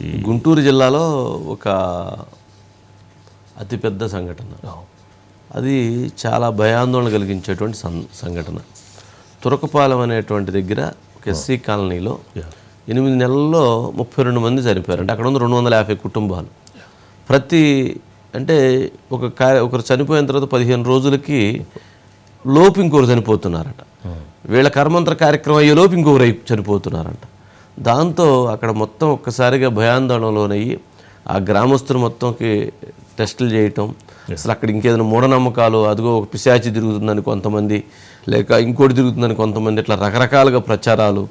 గుంటూరు జిల్లాలో ఒక అతిపెద్ద సంఘటన. అది చాలా భయాందోళన కలిగించేటువంటి సం- సంఘటన. తురకపాలెం అనేటువంటి దగ్గర ఒక ఎస్సీ కాలనీలో ఎనిమిది నెలల్లో ముప్పై రెండు మంది చనిపోయారు అంటే అక్కడ ఉంది రెండు వందల యాభై కుటుంబాలు. ప్రతి అంటే ఒక కార్య ఒకరు చనిపోయిన తర్వాత పదిహేను రోజులకి లోపు ఇంకొకరు చనిపోతున్నారట. వీళ్ళ కర్మంత్ర కార్యక్రమం అయ్యే లోపు ఇంకొకరు చనిపోతున్నారంట. దాంతో అక్కడ మొత్తం ఒక్కసారిగా భయాందోళనలోనయ్యి ఆ గ్రామస్తులు మొత్తంకి టెస్టులు చేయటం. అసలు అక్కడ ఇంకేదైనా మూఢనమ్మకాలు అదిగో ఒక పిశాచి తిరుగుతుందని కొంతమంది లేక ఇంకోటి తిరుగుతుందని కొంతమంది ఇట్లా రకరకాలుగా ప్రచారాలు.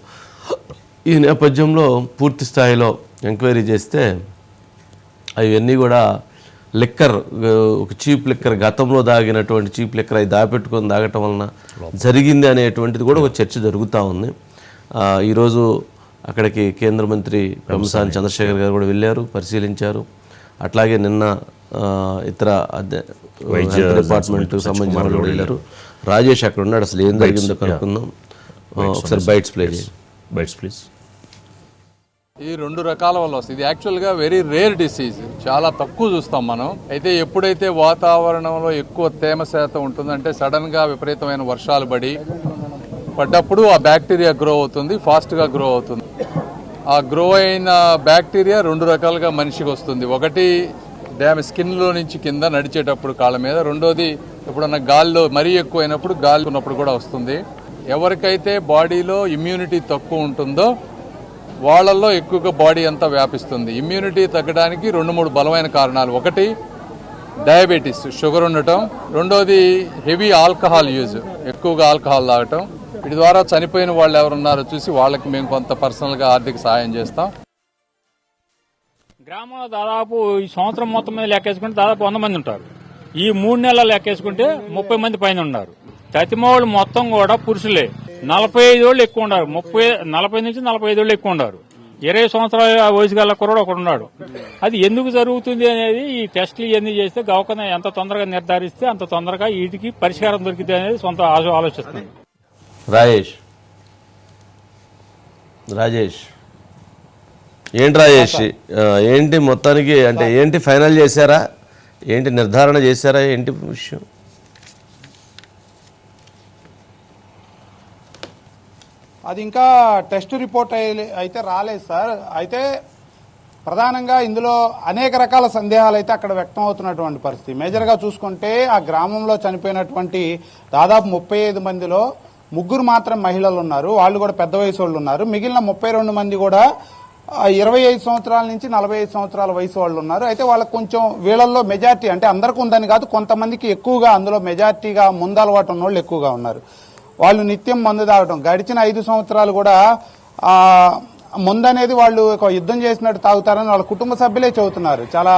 ఈ నేపథ్యంలో పూర్తి స్థాయిలో ఎంక్వైరీ చేస్తే అవన్నీ కూడా లిక్కర్ ఒక చీప్ లిక్కర్ గతంలో దాగినటువంటి చీప్ లిక్కర్ అవి దాపెట్టుకొని దాగటం వలన జరిగింది అనేటువంటిది కూడా ఒక చర్చ జరుగుతూ ఉంది. ఈరోజు అక్కడికి కేంద్ర మంత్రి పెమ్మసాని చంద్రశేఖర్ గారు కూడా వెళ్ళారు పరిశీలించారు. అట్లాగే నిన్న ఇతర డిపార్ట్మెంట్కి సంబంధించిన వాళ్ళు కూడా వెళ్ళారు. రాజేష్ అక్కడ ఉన్నాడు అసలు ఏం జరిగిందో కనుక్కుందాం. ఒకసారి బైట్స్ ప్లే బైట్స్ ప్లీజ్ ఈ రెండు రకాల వల్ల వస్తుంది. ఇది యాక్చువల్గా వెరీ రేర్ డిసీజ్ చాలా తక్కువ చూస్తాం మనం. అయితే ఎప్పుడైతే వాతావరణంలో ఎక్కువ తేమ శాతం ఉంటుందంటే సడన్గా విపరీతమైన వర్షాలు పడి పడ్డప్పుడు ఆ బ్యాక్టీరియా గ్రో అవుతుంది ఫాస్ట్గా గ్రో అవుతుంది. ఆ గ్రో అయిన బ్యాక్టీరియా రెండు రకాలుగా మనిషికి వస్తుంది. ఒకటి డ్యామ్ స్కిన్లో నుంచి కింద నడిచేటప్పుడు కాళ్ళ మీద. రెండోది ఎప్పుడన్నా గాల్లో మరీ ఎక్కువైనప్పుడు గాలి ఉన్నప్పుడు కూడా వస్తుంది. ఎవరికైతే బాడీలో ఇమ్యూనిటీ తక్కువ ఉంటుందో వాళ్ళల్లో ఎక్కువగా బాడీ అంతా వ్యాపిస్తుంది. ఇమ్యూనిటీ తగ్గడానికి రెండు మూడు బలమైన కారణాలు. ఒకటి డయాబెటీస్ షుగర్ ఉండటం. రెండోది హెవీ ఆల్కహాల్ యూజ్ ఎక్కువగా ఆల్కహాల్ తాగటం. వీటి ద్వారా చనిపోయిన వాళ్ళు ఎవరున్నారో చూసి వాళ్ళకి మేము కొంత పర్సనల్గా ఆర్థిక సహాయం చేస్తాం. గ్రామంలో దాదాపు ఈ సంవత్సరం మొత్తం మీద లెక్కేసుకుంటే దాదాపు వంద మంది ఉంటారు. ఈ మూడు నెలలు లెక్కేసుకుంటే ముప్పై మంది పైన ఉన్నారు. తతిమోళ్ళు మొత్తం కూడా పురుషులే. నలభై ఐదు వాళ్ళు ఎక్కువ ఉన్నారు. ముప్పై నలభై నుంచి నలభై ఐదు వాళ్ళు ఎక్కువ ఉన్నారు. ఇరవై సంవత్సరాల వయసు గల కుర్రాడు ఒకడు ఉన్నాడు. అది ఎందుకు జరుగుతుంది అనేది ఈ టెస్టులు ఇవన్నీ చేస్తే గవకన ఎంత తొందరగా నిర్ధారిస్తే అంత తొందరగా వీటికి పరిష్కారం దొరికింది అనేది సొంత ఆలోచిస్తుంది రాజేష్. రాజేష్. ఏంటి రాజేష్? ఏంటి మొత్తానికి అంటే ఏంటి ఫైనల్ చేశారా? ఏంటి నిర్ధారణ చేశారా? ఏంటి విషయం? అది ఇంకా టెస్ట్ రిపోర్ట్ అయి- అయితే రాలేదు సార్. అయితే ప్రధానంగా ఇందులో అనేక రకాల సందేహాలు అయితే అక్కడ వ్యక్తం అవుతున్నటువంటి పరిస్థితి మేజర్గా చూసుకుంటే ఆ గ్రామంలో చనిపోయినటువంటి దాదాపు ముప్పై ఐదు మందిలో ముగ్గురు మాత్రం మహిళలు ఉన్నారు. వాళ్ళు కూడా పెద్ద వయసు వాళ్ళు ఉన్నారు. మిగిలిన ముప్పై రెండు మంది కూడా ఇరవై ఐదు సంవత్సరాల నుంచి నలభై ఐదు సంవత్సరాల వయసు వాళ్ళు ఉన్నారు. అయితే వాళ్ళకి కొంచెం వీళ్ళల్లో మెజార్టీ అంటే అందరికీ ఉందని కాదు కొంతమందికి ఎక్కువగా అందులో మెజార్టీగా ముందలవాటు ఉన్న వాళ్ళు ఎక్కువగా ఉన్నారు. వాళ్ళు నిత్యం మందు తాగటం గడిచిన ఐదు సంవత్సరాలు కూడా మందు అనేది వాళ్ళు ఒక యుద్ధం చేసినట్టు తాగుతారని వాళ్ళ కుటుంబ సభ్యులే చెబుతున్నారు. చాలా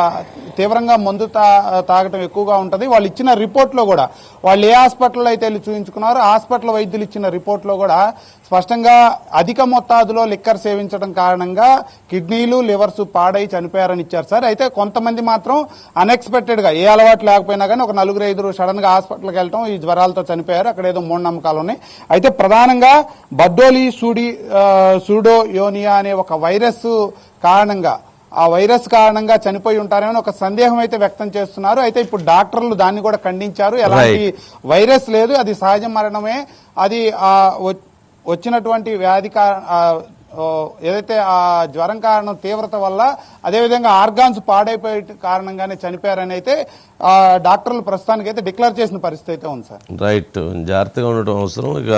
తీవ్రంగా మందు తా తాగటం ఎక్కువగా ఉంటుంది. వాళ్ళు ఇచ్చిన రిపోర్ట్లో కూడా వాళ్ళు ఏ హాస్పిటల్లో అయితే వెళ్ళి చూపించుకున్నారో హాస్పిటల్ వైద్యులు ఇచ్చిన రిపోర్ట్లో కూడా స్పష్టంగా అధిక మొత్తాదులో లిక్కర్ సేవించడం కారణంగా కిడ్నీలు లివర్స్ పాడై చనిపోయారని ఇచ్చారు సార్. అయితే కొంతమంది మాత్రం అన్ఎక్స్పెక్టెడ్గా ఏ అలవాటు లేకపోయినా కానీ ఒక నలుగురు ఐదుగురు సడన్గా హాస్పిటల్కి వెళ్ళటం ఈ జ్వరాలతో చనిపోయారు. అక్కడ ఏదో మూఢనమ్మకాలు ఉన్నాయి. అయితే ప్రధానంగా బడ్డోలి సూడి సూడో యోనియా అనే ఒక వైరస్ కారణంగా ఆ వైరస్ కారణంగా చనిపోయి ఉంటారని ఒక సందేహం అయితే వ్యక్తం చేస్తున్నారు. అయితే ఇప్పుడు డాక్టర్లు దాన్ని కూడా ఖండించారు. ఎలాంటి వైరస్ లేదు. అది సహజ మరణమే. అది ఆ వచ్చినటువంటి వ్యాధి ఏదైతే ఆ జ్వరం కారణం తీవ్రత వల్ల అదేవిధంగా ఆర్గాన్స్ పాడైపోయే కారణంగానే చనిపోయారని అయితే ఆ, డాక్టర్లు ప్రస్తుతానికి అయితే డిక్లేర్ చేసిన పరిస్థితి అయితే ఉంది సార్. రైట్ జాగ్రత్తగా ఉండటం అవసరం. ఇక